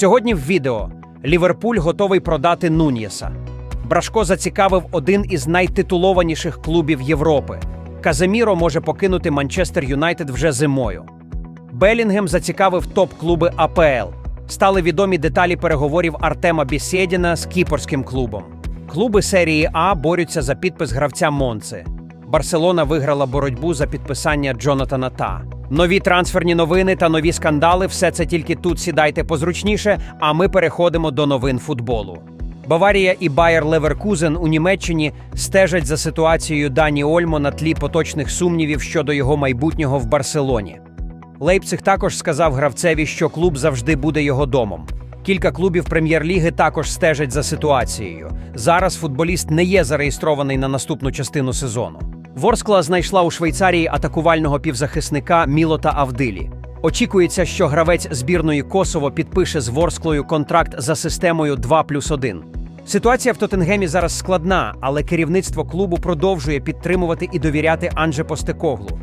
Сьогодні в відео Ліверпуль готовий продати Нуньєса. Брашко зацікавив один із найтитулованіших клубів Європи. Каземіро може покинути Манчестер Юнайтед вже зимою. Белінгем зацікавив топ-клуби АПЛ. Стали відомі деталі переговорів Артема Бісєдіна з кіпорським клубом. Клуби серії А борються за підпис гравця Монци. Барселона виграла боротьбу за підписання Джонатана Та. Нові трансферні новини та нові скандали все це тільки тут сідайте позручніше, а ми переходимо до новин футболу. Баварія і Байер Леверкузен у Німеччині стежать за ситуацією Дані Ольмо на тлі поточних сумнівів щодо його майбутнього в Барселоні. Лейпциг також сказав гравцеві, що клуб завжди буде його домом. Кілька клубів прем'єр-ліги також стежать за ситуацією. Зараз футболіст не є зареєстрований на наступну частину сезону. Ворскла знайшла у Швейцарії атакувального півзахисника Мілота Авдилі. Очікується, що гравець збірної Косово підпише з Ворсклою контракт за системою 2 плюс 1. Ситуація в Тоттенгемі зараз складна, але керівництво клубу продовжує підтримувати і довіряти Анже Постекоглу.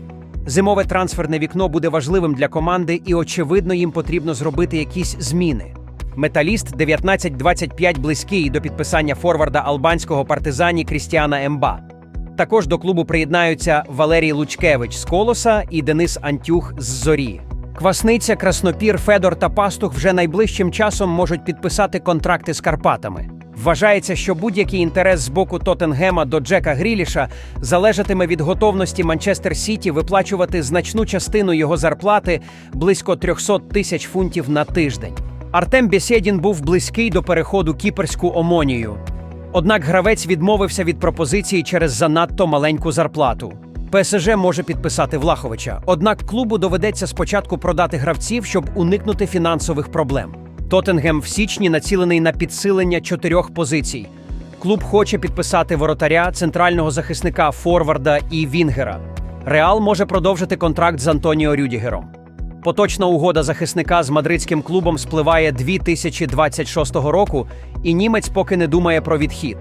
Зимове трансферне вікно буде важливим для команди, і очевидно, їм потрібно зробити якісь зміни. Металіст 19-25 близький до підписання форварда албанського партизані Крістіана Емба. Також до клубу приєднаються Валерій Лучкевич з Колоса і Денис Антюх з Зорі. Квасниця, Краснопір, Федор та Пастух вже найближчим часом можуть підписати контракти з Карпатами. Вважається, що будь-який інтерес з боку Тоттенгема до Джека Гріліша залежатиме від готовності Манчестер Сіті виплачувати значну частину його зарплати близько 300 тисяч фунтів на тиждень. Артем Бєсєдін був близький до переходу кіперську омонію. Однак гравець відмовився від пропозиції через занадто маленьку зарплату. ПСЖ може підписати Влаховича, однак клубу доведеться спочатку продати гравців, щоб уникнути фінансових проблем. Тоттенгем в січні націлений на підсилення чотирьох позицій. Клуб хоче підписати воротаря, центрального захисника Форварда і Вінгера. Реал може продовжити контракт з Антоніо Рюдігером. Поточна угода захисника з мадридським клубом спливає 2026 року, і німець поки не думає про відхід.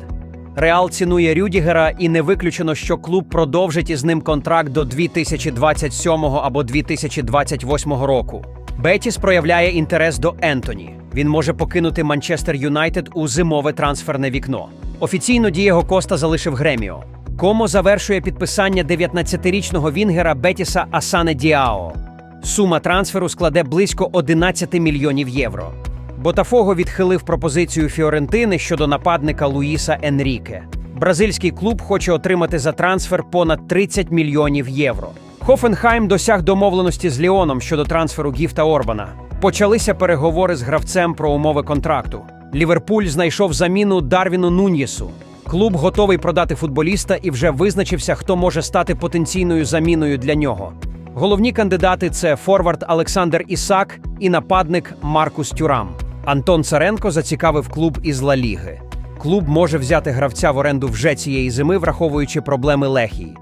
Реал цінує Рюдігера, і не виключено, що клуб продовжить із ним контракт до 2027 або 2028 року. Бетіс проявляє інтерес до Ентоні. Він може покинути Манчестер Юнайтед у зимове трансферне вікно. Офіційно Дієго Коста залишив Греміо. Комо завершує підписання 19-річного вінгера Бетіса Асане Діао. Сума трансферу складе близько 11 мільйонів євро. Ботафого відхилив пропозицію Фіорентини щодо нападника Луїса Енріке. Бразильський клуб хоче отримати за трансфер понад 30 мільйонів євро. Хофенхайм досяг домовленості з Ліоном щодо трансферу Гіфта Орбана. Почалися переговори з гравцем про умови контракту. Ліверпуль знайшов заміну Дарвіну Нуньєсу. Клуб готовий продати футболіста і вже визначився, хто може стати потенційною заміною для нього. Головні кандидати це форвард Олександр Ісак і нападник Маркус Тюрам. Антон Царенко зацікавив клуб із Ла Ліги. Клуб може взяти гравця в оренду вже цієї зими, враховуючи проблеми Лехії.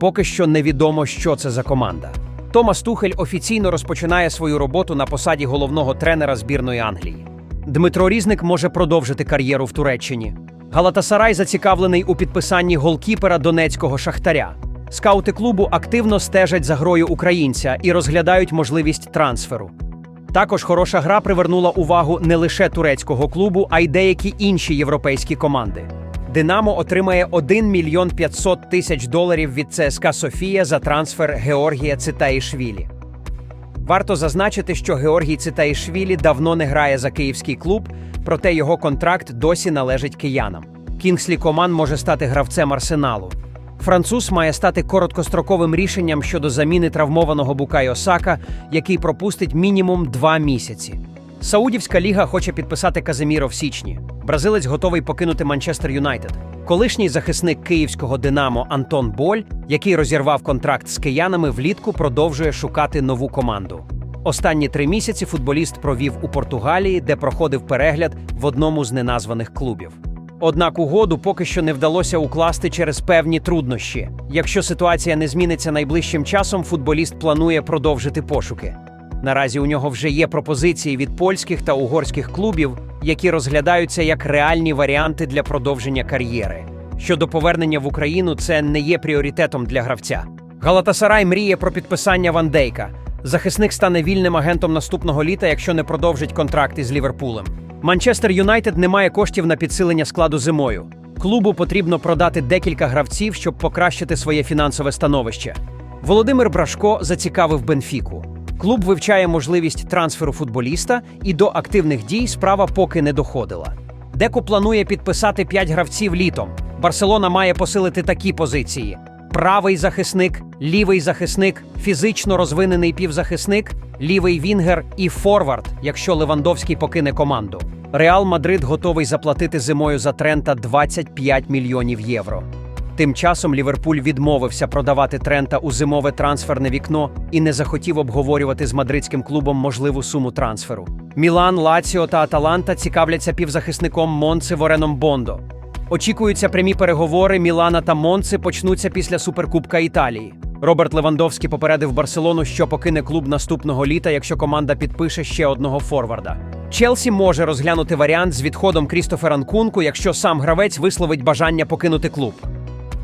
Поки що невідомо, що це за команда. Томас Тухель офіційно розпочинає свою роботу на посаді головного тренера збірної Англії. Дмитро Різник може продовжити кар'єру в Туреччині. Галатасарай зацікавлений у підписанні голкіпера донецького шахтаря. Скаути клубу активно стежать за грою українця і розглядають можливість трансферу. Також хороша гра привернула увагу не лише турецького клубу, а й деякі інші європейські команди. Динамо отримає 1 мільйон 500 тисяч доларів від ЦСКА Софія за трансфер Георгія Цитаїшвілі. Варто зазначити, що Георгій Цитаїшвілі давно не грає за київський клуб, проте його контракт досі належить киянам. Кінгслі Коман може стати гравцем арсеналу. Француз має стати короткостроковим рішенням щодо заміни травмованого Букайо Сака, який пропустить мінімум два місяці. Саудівська ліга хоче підписати Казиміро в січні. Бразилець готовий покинути Манчестер Юнайтед. Колишній захисник київського Динамо Антон Боль, який розірвав контракт з киянами, влітку продовжує шукати нову команду. Останні три місяці футболіст провів у Португалії, де проходив перегляд в одному з неназваних клубів. Однак угоду поки що не вдалося укласти через певні труднощі. Якщо ситуація не зміниться найближчим часом, футболіст планує продовжити пошуки. Наразі у нього вже є пропозиції від польських та угорських клубів, які розглядаються як реальні варіанти для продовження кар'єри. Щодо повернення в Україну, це не є пріоритетом для гравця. Галатасарай мріє про підписання Ван Дейка. Захисник стане вільним агентом наступного літа, якщо не продовжить контракт із Ліверпулем. Манчестер Юнайтед не має коштів на підсилення складу зимою. Клубу потрібно продати декілька гравців, щоб покращити своє фінансове становище. Володимир Брашко зацікавив Бенфіку. Клуб вивчає можливість трансферу футболіста, і до активних дій справа поки не доходила. Деко планує підписати 5 гравців літом. Барселона має посилити такі позиції: правий захисник, лівий захисник, фізично розвинений півзахисник, лівий вінгер і форвард, якщо Левандовський покине команду. Реал Мадрид готовий заплатити зимою за Трента 25 мільйонів євро. Тим часом Ліверпуль відмовився продавати Трента у зимове трансферне вікно і не захотів обговорювати з мадридським клубом можливу суму трансферу. Мілан, Лаціо та Аталанта цікавляться півзахисником Монци Вореном Бондо. Очікуються прямі переговори Мілана та Монци почнуться після Суперкубка Італії. Роберт Левандовський попередив Барселону, що покине клуб наступного літа, якщо команда підпише ще одного форварда. Челсі може розглянути варіант з відходом Крістофера Нкунку, якщо сам гравець висловить бажання покинути клуб.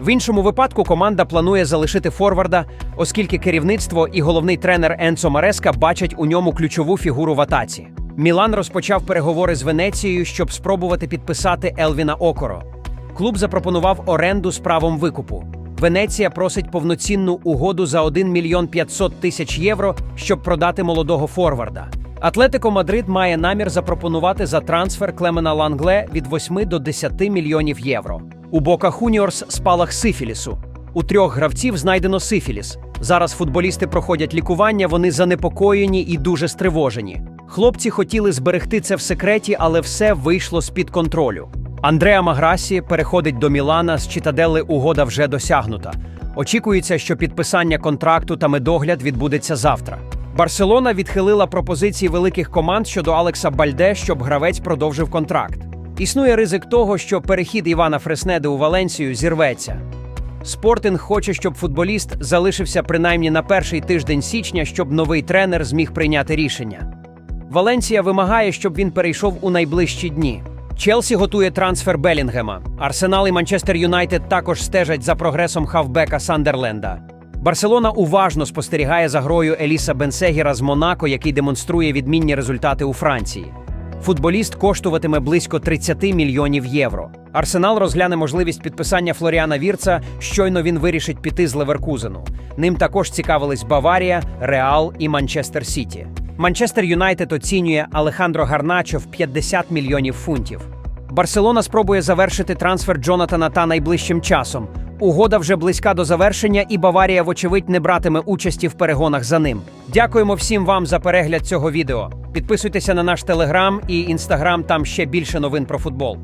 В іншому випадку команда планує залишити форварда, оскільки керівництво і головний тренер Енцо Мареска бачать у ньому ключову фігуру в атаці. Мілан розпочав переговори з Венецією, щоб спробувати підписати Елвіна Окоро. Клуб запропонував оренду з правом викупу. Венеція просить повноцінну угоду за 1 мільйон 500 тисяч євро, щоб продати молодого форварда. Атлетико Мадрид має намір запропонувати за трансфер Клемена Лангле від 8 до 10 мільйонів євро. У Бока Хуніорс спалах сифілісу. У трьох гравців знайдено сифіліс. Зараз футболісти проходять лікування, вони занепокоєні і дуже стривожені. Хлопці хотіли зберегти це в секреті, але все вийшло з-під контролю. Андреа Маграсі переходить до Мілана з Читаделли угода вже досягнута. Очікується, що підписання контракту та медогляд відбудеться завтра. Барселона відхилила пропозиції великих команд щодо Алекса Бальде, щоб гравець продовжив контракт. Існує ризик того, що перехід Івана Фреснеди у Валенсію зірветься. Спортинг хоче, щоб футболіст залишився принаймні на перший тиждень січня, щоб новий тренер зміг прийняти рішення. Валенсія вимагає, щоб він перейшов у найближчі дні. Челсі готує трансфер Белінгема. Арсенал і Манчестер Юнайтед також стежать за прогресом хавбека Сандерленда. Барселона уважно спостерігає за грою Еліса Бенсегіра з Монако, який демонструє відмінні результати у Франції. Футболіст коштуватиме близько 30 мільйонів євро. Арсенал розгляне можливість підписання Флоріана Вірца, щойно він вирішить піти з Леверкузену. Ним також цікавились Баварія, Реал і Манчестер Сіті. Манчестер Юнайтед оцінює Алехандро Гарначо в 50 мільйонів фунтів. Барселона спробує завершити трансфер Джонатана та найближчим часом. Угода вже близька до завершення, і Баварія, вочевидь, не братиме участі в перегонах за ним. Дякуємо всім вам за перегляд цього відео. Підписуйтеся на наш телеграм і інстаграм, там ще більше новин про футбол.